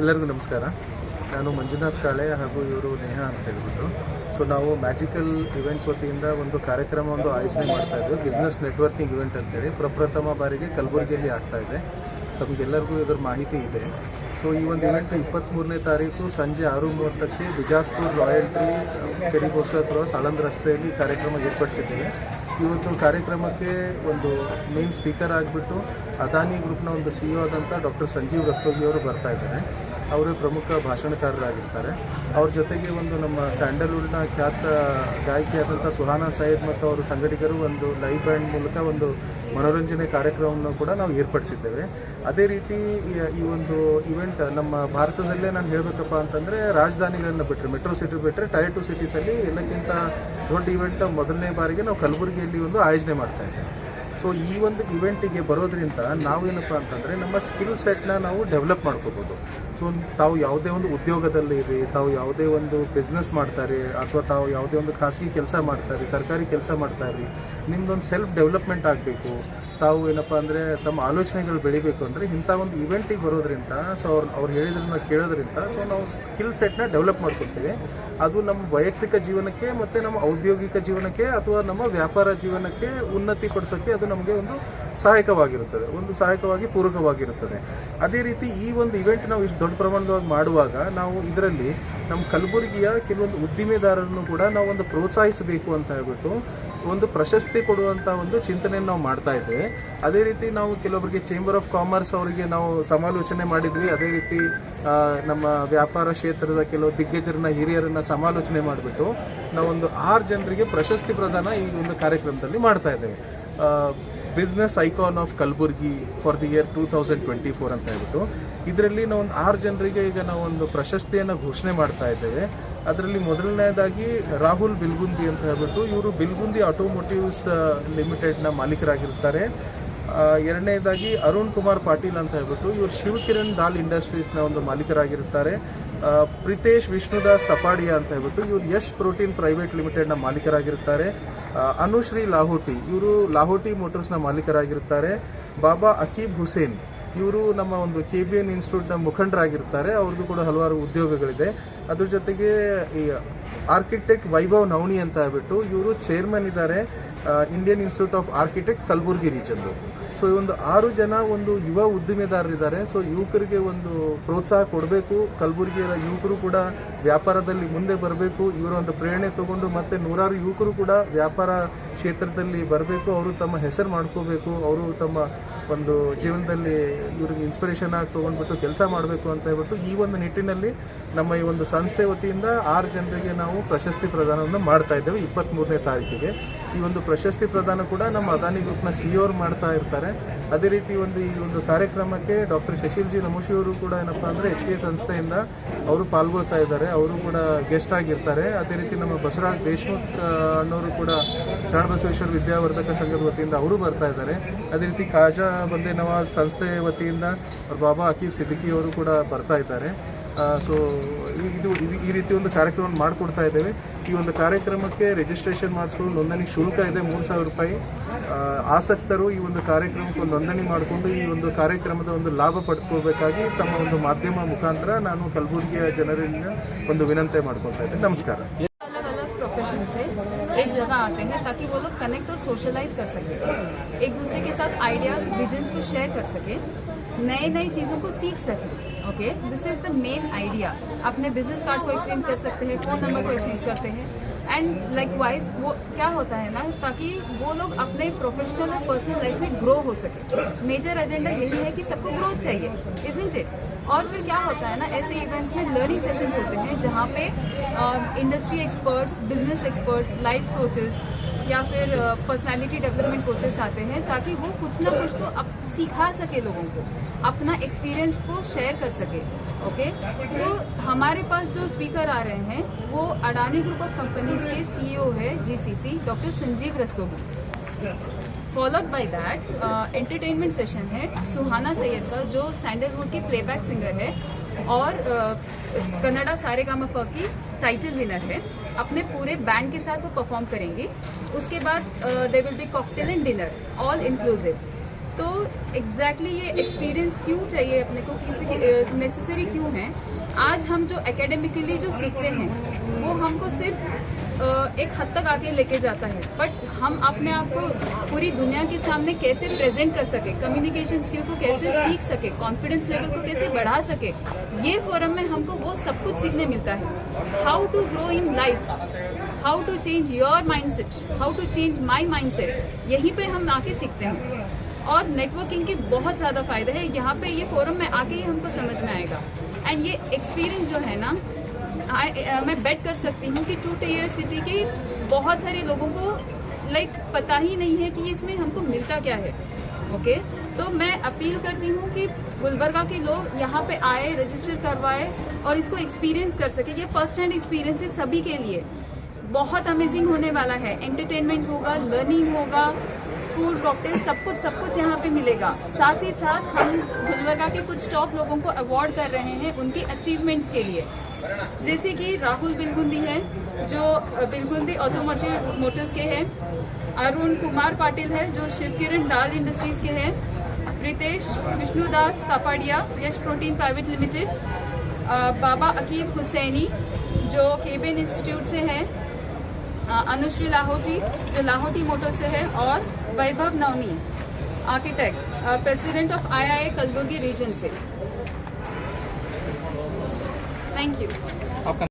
ಎಲ್ಲರಿಗೂ ನಮಸ್ಕಾರ. ನಾನು ಮಂಜುನಾಥ್ ಕಾಳೆ ಹಾಗೂ ಇವರು ನೇಹ ಅಂತ ಹೇಳ್ಬಿಟ್ಟು. ಸೊ ನಾವು ಮ್ಯಾಜಿಕಲ್ ಇವೆಂಟ್ಸ್ ವತಿಯಿಂದ ಒಂದು ಕಾರ್ಯಕ್ರಮ, ಒಂದು ಆಯೋಜನೆ ಮಾಡ್ತಾ ಇದ್ದೀವಿ ಬಿಸ್ನೆಸ್ ನೆಟ್ವರ್ಕಿಂಗ್ ಇವೆಂಟ್ ಅಂತೇಳಿ. ಪ್ರಪ್ರಥಮ ಬಾರಿಗೆ ಕಲಬುರಗಿಯಲ್ಲಿ ಆಗ್ತಾ ಇದೆ. ತಮಗೆಲ್ಲರಿಗೂ ಇದರ ಮಾಹಿತಿ ಇದೆ. ಸೊ ಈ ಒಂದು ಇವೆಂಟ್ ಇಪ್ಪತ್ತ್ಮೂರನೇ ತಾರೀಕು ಸಂಜೆ ಆರು ಮೂವತ್ತಕ್ಕೆ ಬಿಜಾಸ್ಪುರ್ ರಾಯಲ್ ಟ್ರೀ ಕೆರಿಗೋಸ್ಕರ ಕ್ರಾಸ್, ಆಳಂದ್ ರಸ್ತೆಯಲ್ಲಿ ಕಾರ್ಯಕ್ರಮ ಏರ್ಪಡಿಸಿದ್ದೇವೆ. ಇವತ್ತು ಕಾರ್ಯಕ್ರಮಕ್ಕೆ ಒಂದು ಮೇನ್ ಸ್ಪೀಕರ್ ಆಗಿಬಿಟ್ಟು, ಅದಾನಿ ಗ್ರೂಪ್ನ ಒಂದು ಸಿ ಇ ಆದಂಥ ಡಾಕ್ಟರ್ ಸಂಜೀವ್ ರಸ್ತೋಗಿ ಅವರು ಬರ್ತಾ ಇದ್ದಾರೆ. ಅವರೇ ಪ್ರಮುಖ ಭಾಷಣಕಾರರಾಗಿರ್ತಾರೆ. ಅವ್ರ ಜೊತೆಗೆ ಒಂದು ನಮ್ಮ ಸ್ಯಾಂಡಲ್ವುಡ್ನ ಖ್ಯಾತ ಗಾಯಕಿಯಾದಂಥ ಸುಹಾನಾ ಸಾಹೇಬ್ ಮತ್ತು ಅವರ ಸಂಘಟಿಗರು ಒಂದು ಲೈವ್ ಬ್ಯಾಂಡ್ ಮೂಲಕ ಒಂದು ಮನೋರಂಜನೆ ಕಾರ್ಯಕ್ರಮವನ್ನು ಕೂಡ ನಾವು ಏರ್ಪಡಿಸಿದ್ದೇವೆ. ಅದೇ ರೀತಿ ಈ- ಒಂದು ಇವೆಂಟ್ ನಮ್ಮ ಭಾರತದಲ್ಲೇ ನಾನು ಹೇಳಬೇಕಪ್ಪ ಅಂತಂದರೆ ರಾಜಧಾನಿಗಳನ್ನು ಬಿಟ್ಟರೆ ಮೆಟ್ರೋ ಸಿಟಿ ಬಿಟ್ಟರೆ ಟೈರ್ ಟು ಸಿಟೀಸಲ್ಲಿ ಎಲ್ಲಕ್ಕಿಂತ ದೊಡ್ಡ ಇವೆಂಟ್ ಮೊದಲನೇ ಬಾರಿಗೆ ನಾವು ಕಲಬುರಗಿಯಲ್ಲಿ ಒಂದು ಆಯೋಜನೆ ಮಾಡ್ತಾ ಇದ್ದೇವೆ. ಸೊ, ಈ ಒಂದು ಇವೆಂಟಿಗೆ ಬರೋದ್ರಿಂದ ನಾವೇನಪ್ಪ ಅಂತಂದರೆ, ನಮ್ಮ ಸ್ಕಿಲ್ ಸೆಟ್ನ ನಾವು ಡೆವಲಪ್ ಮಾಡ್ಕೋಬೋದು. ಸೊ, ತಾವು ಯಾವುದೇ ಒಂದು ಉದ್ಯೋಗದಲ್ಲಿ ಇರಿ, ತಾವು ಯಾವುದೇ ಒಂದು ಬಿಸ್ನೆಸ್ ಮಾಡ್ತಾರೆ, ಅಥವಾ ತಾವು ಯಾವುದೇ ಒಂದು ಖಾಸಗಿ ಕೆಲಸ ಮಾಡ್ತಾರೆ, ಸರ್ಕಾರಿ ಕೆಲಸ ಮಾಡ್ತಾರೆ ನಿಮ್ದೊಂದು ಸೆಲ್ಫ್ ಡೆವಲಪ್ಮೆಂಟ್ ಆಗಬೇಕು. ತಾವು ಏನಪ್ಪ ಅಂದರೆ, ತಮ್ಮ ಆಲೋಚನೆಗಳು ಬೆಳಿಬೇಕು ಅಂದರೆ ಇಂಥ ಒಂದು ಇವೆಂಟಿಗೆ ಬರೋದ್ರಿಂದ, ಸೊ, ಅವ್ರು ಅವ್ರು ಹೇಳಿದ್ರನ್ನ ಕೇಳೋದ್ರಿಂದ, ಸೊ, ನಾವು ಸ್ಕಿಲ್ ಸೆಟ್ನ ಡೆವಲಪ್ ಮಾಡ್ಕೊಳ್ತೀವಿ. ಅದು ನಮ್ಮ ವೈಯಕ್ತಿಕ ಜೀವನಕ್ಕೆ ಮತ್ತು ನಮ್ಮ ಔದ್ಯೋಗಿಕ ಜೀವನಕ್ಕೆ ಅಥವಾ ನಮ್ಮ ವ್ಯಾಪಾರ ಜೀವನಕ್ಕೆ ಉನ್ನತಿ ಪಡಿಸೋಕ್ಕೆ ಅದು ನಮಗೆ ಒಂದು ಸಹಾಯಕವಾಗಿರುತ್ತದೆ, ಒಂದು ಸಹಾಯಕವಾಗಿ ಪೂರಕವಾಗಿರುತ್ತದೆ. ಅದೇ ರೀತಿ ಈ ಒಂದು ಇವೆಂಟ್ ನಾವು ಇಷ್ಟು ದೊಡ್ಡ ಪ್ರಮಾಣದವಾಗಿ ಮಾಡುವಾಗ ನಾವು ಇದರಲ್ಲಿ ನಮ್ಮ ಕಲಬುರಗಿಯ ಕೆಲವೊಂದು ಉದ್ದಿಮೆದಾರರನ್ನು ಕೂಡ ನಾವು ಒಂದು ಪ್ರೋತ್ಸಾಹಿಸಬೇಕು ಅಂತ ಹೇಳ್ಬಿಟ್ಟು ಒಂದು ಪ್ರಶಸ್ತಿ ಕೊಡುವಂಥ ಒಂದು ಚಿಂತನೆಯನ್ನು ನಾವು ಮಾಡ್ತಾ ಇದ್ದೇವೆ. ಅದೇ ರೀತಿ ನಾವು ಕೆಲವೊಬ್ಬರಿಗೆ ಚೇಂಬರ್ ಆಫ್ ಕಾಮರ್ಸ್ ಅವರಿಗೆ ನಾವು ಸಮಾಲೋಚನೆ ಮಾಡಿದ್ವಿ. ಅದೇ ರೀತಿ ನಮ್ಮ ವ್ಯಾಪಾರ ಕ್ಷೇತ್ರದ ಕೆಲವು ದಿಗ್ಗಜರನ್ನ, ಹಿರಿಯರನ್ನ ಸಮಾಲೋಚನೆ ಮಾಡಿಬಿಟ್ಟು ನಾವೊಂದು ಆರು ಜನರಿಗೆ ಪ್ರಶಸ್ತಿ ಪ್ರದಾನ ಈ ಒಂದು ಕಾರ್ಯಕ್ರಮದಲ್ಲಿ ಮಾಡ್ತಾ ಇದ್ದೇವೆ. Business icon of Kalaburagi for the year two thousand twenty four ಅಂತ ಹೇಳ್ಬಿಟ್ಟು. ಇದರಲ್ಲಿ ನಾವು ಒಂದು ಆರು ಜನರಿಗೆ ಈಗ ನಾವು ಒಂದು ಪ್ರಶಸ್ತಿಯನ್ನು ಘೋಷಣೆ ಮಾಡ್ತಾ ಇದ್ದೇವೆ. ಅದರಲ್ಲಿ ಮೊದಲನೇದಾಗಿ ರಾಹುಲ್ ಬಿಲ್ಗುಂದಿ ಅಂತ ಹೇಳ್ಬಿಟ್ಟು ಇವರು ಬಿಲ್ಗುಂದಿ ಆಟೋಮೋಟಿವ್ಸ್ ಲಿಮಿಟೆಡ್ನ ಮಾಲೀಕರಾಗಿರ್ತಾರೆ ಎರಡನೇದಾಗಿ ಅರುಣ್ ಕುಮಾರ್ ಪಾಟೀಲ್ ಅಂತ ಹೇಳ್ಬಿಟ್ಟು ಇವರು ಶಿವಕಿರಣ್ ದಾಲ್ ಇಂಡಸ್ಟ್ರೀಸ್ನ ಒಂದು ಮಾಲೀಕರಾಗಿರುತ್ತಾರೆ. ಆ, ಪ್ರಿತೇಶ್ ವಿಷ್ಣುದಾಸ್ ತಪಾಡಿಯಾ ಅಂತ ಹೇಳ್ಬಿಟ್ಟು ಇವರು ಯಶ್ ಪ್ರೋಟೀನ್ ಪ್ರೈವೇಟ್ ಲಿಮಿಟೆಡ್ನ ಮಾಲೀಕರಾಗಿರ್ತಾರೆ. ಆ, ಅನುಶ್ರೀ ಲಾಹೋಟಿ ಇವರು ಲಾಹೋಟಿ ಮೋಟರ್ಸ್ನ ಮಾಲೀಕರಾಗಿರುತ್ತಾರೆ ಬಾಬಾ ಅಕೀಬ್ ಹುಸೇನ್ ಇವರು ನಮ್ಮ ಒಂದು ಕೆ ಬಿ ಎನ್ ಇನ್ಸ್ಟಿಟ್ಯೂಟ್ನ ಮುಖಂಡರಾಗಿರ್ತಾರೆ. ಅವ್ರದ್ದು ಕೂಡ ಹಲವಾರು ಉದ್ಯೋಗಗಳಿದೆ. ಅದ್ರ ಜೊತೆಗೆ ಈ ಆರ್ಕಿಟೆಕ್ಟ್ ವೈಭವ್ ನವಣಿ ಅಂತ ಹೇಳ್ಬಿಟ್ಟು ಇವರು ಚೇರ್ಮನ್ ಇದ್ದಾರೆ. Indian institute of architect Kalaburagi region so ಈ ಒಂದು ಆರು ಜನ ಒಂದು ಯುವ ಉದ್ದಿಮೆದಾರರಿದ್ದಾರೆ. ಸೊ ಯುವಕರಿಗೆ ಒಂದು ಪ್ರೋತ್ಸಾಹ ಕೊಡಬೇಕು. ಕಲಬುರಗಿಯ ಯುವಕರು ಕೂಡ ವ್ಯಾಪಾರದಲ್ಲಿ ಮುಂದೆ ಬರಬೇಕು. ಇವರ ಒಂದು ಪ್ರೇರಣೆ ತಗೊಂಡು ಮತ್ತೆ ನೂರಾರು ಯುವಕರು ಕೂಡ ವ್ಯಾಪಾರ ಕ್ಷೇತ್ರದಲ್ಲಿ ಬರಬೇಕು. ಅವರು ತಮ್ಮ ಹೆಸರು ಮಾಡ್ಕೋಬೇಕು. ಅವರು ತಮ್ಮ ಒಂದು ಜೀವನದಲ್ಲಿ ಇವ್ರಿಗೆ ಇನ್ಸ್ಪಿರೇಷನ್ ಆಗಿ ತೊಗೊಂಡ್ಬಿಟ್ಟು ಕೆಲಸ ಮಾಡಬೇಕು ಅಂತ ಹೇಳ್ಬಿಟ್ಟು ಈ ಒಂದು ನಿಟ್ಟಿನಲ್ಲಿ ನಮ್ಮ ಈ ಒಂದು ಸಂಸ್ಥೆ ವತಿಯಿಂದ ಆರು ಜನರಿಗೆ ನಾವು ಪ್ರಶಸ್ತಿ ಪ್ರದಾನವನ್ನು ಮಾಡ್ತಾ ಇದ್ದೇವೆ ಇಪ್ಪತ್ತ್ಮೂರನೇ ತಾರೀಕಿಗೆ. ಈ ಒಂದು ಪ್ರಶಸ್ತಿ ಪ್ರದಾನ ಕೂಡ ನಮ್ಮ ಅದಾನಿ ಗ್ರೂಪ್ನ ಸಿ ಅವರು ಮಾಡ್ತಾ ಇರ್ತಾರೆ. ಅದೇ ರೀತಿ ಒಂದು ಈ ಒಂದು ಕಾರ್ಯಕ್ರಮಕ್ಕೆ ಡಾಕ್ಟರ್ ಶಶಿಲ್ಜಿ ಜಿ ಅವರು ಕೂಡ ಏನಪ್ಪ ಅಂದರೆ ಎಚ್ ಕೆ ಸಂಸ್ಥೆಯಿಂದ ಅವರು ಪಾಲ್ಗೊಳ್ತಾ ಇದ್ದಾರೆ. ಅವರು ಕೂಡ ಗೆಸ್ಟ್ ಆಗಿರ್ತಾರೆ. ಅದೇ ರೀತಿ ನಮ್ಮ ಬಸವರಾಜ್ ದೇಶ್ಮುಖ್ ಅನ್ನೋರು ಕೂಡ ಶರಣಬಸವೇಶ್ವರ ವಿದ್ಯಾವರ್ಧಕ ಸಂಘದ ವತಿಯಿಂದ ಅವರು ಬರ್ತಾ ಇದ್ದಾರೆ. ಅದೇ ರೀತಿ ಖಾಜಾ ಬಂದೆ ನವಾಜ್ ಸಂಸ್ಥೆ ವತಿಯಿಂದ ಅವ್ರ ಬಾಬಾ ಅಕೀಬ್ ಸಿದ್ದಿಕಿ ಅವರು ಕೂಡ ಬರ್ತಾ ಇದ್ದಾರೆ. ಸೊ ಇದು ಇದು ಈ ರೀತಿ ಒಂದು ಕಾರ್ಯಕ್ರಮ ಮಾಡಿಕೊಡ್ತಾ ಇದ್ದೇವೆ ಈ ಒಂದು ಕಾರ್ಯಕ್ರಮಕ್ಕೆ ರಿಜಿಸ್ಟ್ರೇಷನ್ ಮಾಡಿಸ್ಕೊಂಡು ನೋಂದಣಿ ಶುಲ್ಕ ಇದೆ ಮೂರು ಸಾವಿರ ರೂಪಾಯಿ ಆ, ಆಸಕ್ತರು ಈ ಒಂದು ಕಾರ್ಯಕ್ರಮಕ್ಕೆ ಒಂದು ನೋಂದಣಿ ಮಾಡಿಕೊಂಡು ಈ ಒಂದು ಕಾರ್ಯಕ್ರಮದ ಒಂದು ಲಾಭ ಪಡ್ಕೋಬೇಕಾಗಿ ತಮ್ಮ ಒಂದು ಮಾಧ್ಯಮ ಮುಖಾಂತರ ನಾನು ಕಲಬುರಗಿಯ ಜನರಿಂದ ಒಂದು ವಿನಂತಿ ಮಾಡ್ಕೊಳ್ತಾ ಇದ್ದೇನೆ ನಮಸ್ಕಾರ अलग अलग प्रोफेशन से एक जगह आते हैं ताकि वो लोग कनेक्ट और सोशलाइज कर सकें एक दूसरे के साथ आइडियाज विजन्स को शेयर कर सकें नए नई चीज़ों को सीख सकें Okay this is the main idea अपने बिज़नेस कार्ड को एक्सचेंज कर सकते हैं फ़ोन नंबर को एक्सचेंज करते हैं। एंड लाइक वाइज वो क्या होता है ना, ताकि वो लोग अपने प्रोफेशनल और पर्सनल लाइफ में ग्रो हो सके। मेजर एजेंडा यही है कि सबको ग्रोथ चाहिए इजेंट इट और फिर क्या होता है ना, ऐसे इवेंट्स में लर्निंग सेशंस होते हैं, जहाँ पे industry experts business experts life coaches या फिर पर्सनालिटी डेवलपमेंट कोचेस आते हैं ताकि वो कुछ ना कुछ तो अब सिखा सके लोगों को, अपना एक्सपीरियंस को शेयर कर सके ओके तो हमारे पास जो स्पीकर आ रहे हैं, वो अडानी ग्रुप ऑफ़ कंपनीज़ के सीईओ है GCC doctor Sanjeev Rastogi. Followed by that entertainment session है, सुहाना सैयद का, जो सैंडलवुड की प्लेबैक सिंगर है, और कनाडा सारे की टाइटल विनर है। अपने पूरे बैंड के साथ वो परफॉर्म करेंगी। उसके बाद there will be cocktail and dinner all inclusive तो एग्जैक्टली exactly ये एक्सपीरियंस क्यों चाहिए अपने को? किसी नेसेसरी क्यों है? आज हम जो एकेडमिकली जो सीखते हैं, वो हमको सिर्फ़ एक हद तक आके लेके जाता है। बट हम अपने आप को पूरी दुनिया के सामने कैसे प्रेजेंट कर सके कम्युनिकेशन स्किल को कैसे सीख सके कॉन्फिडेंस लेवल को कैसे बढ़ा सके, ये फोरम में हमको वो सब कुछ सीखने मिलता है। How to grow in life how to change your mindset how to change my mindset यहीं पे हम आके सीखते हैं। और नेटवर्किंग के बहुत ज़्यादा फ़ायदे हैं। यहाँ पे ये फोरम में आके ही हमको समझ में आएगा। एंड ये एक्सपीरियंस जो है ना I- अ, मैं बेट कर सकती हूँ कि टू टेयर सिटी के बहुत सारे लोगों को लाइक पता ही नहीं है कि इसमें हमको मिलता क्या है। ओके तो मैं अपील करती हूँ कि गुलबर्गा के लोग यहाँ पे आए रजिस्टर करवाए और इसको एक्सपीरियंस कर सके। ये फ़र्स्ट हैंड एक्सपीरियंस है सभी के लिए। बहुत अमेजिंग होने वाला है। एंटरटेनमेंट होगा लर्निंग होगा फ़ूड कॉकटेल सब कुछ सब कुछ यहाँ पे मिलेगा। साथ ही साथ हम गुलबर्गा के कुछ टॉप लोगों को अवार्ड कर रहे हैं उनकी अचीवमेंट्स के लिए। जैसे कि राहुल बिलगुंदी हैं, जो बिलगुंदी ऑटोमोटिव मोटर्स के हैं। अरुण कुमार पाटिल है, जो शिव किरण दाल इंडस्ट्रीज़ के हैं। Ritesh Vishnudas Tapadia Yash protein private limited. Baba Aqeeb Hussaini, जो केबिन इंस्टीट्यूट से हैं। अनुश्री लाहौटी, जो लाहौटी मोटर से है, और Vaibhav Navani architect president of I IIA Kalaburagi region से। Thank you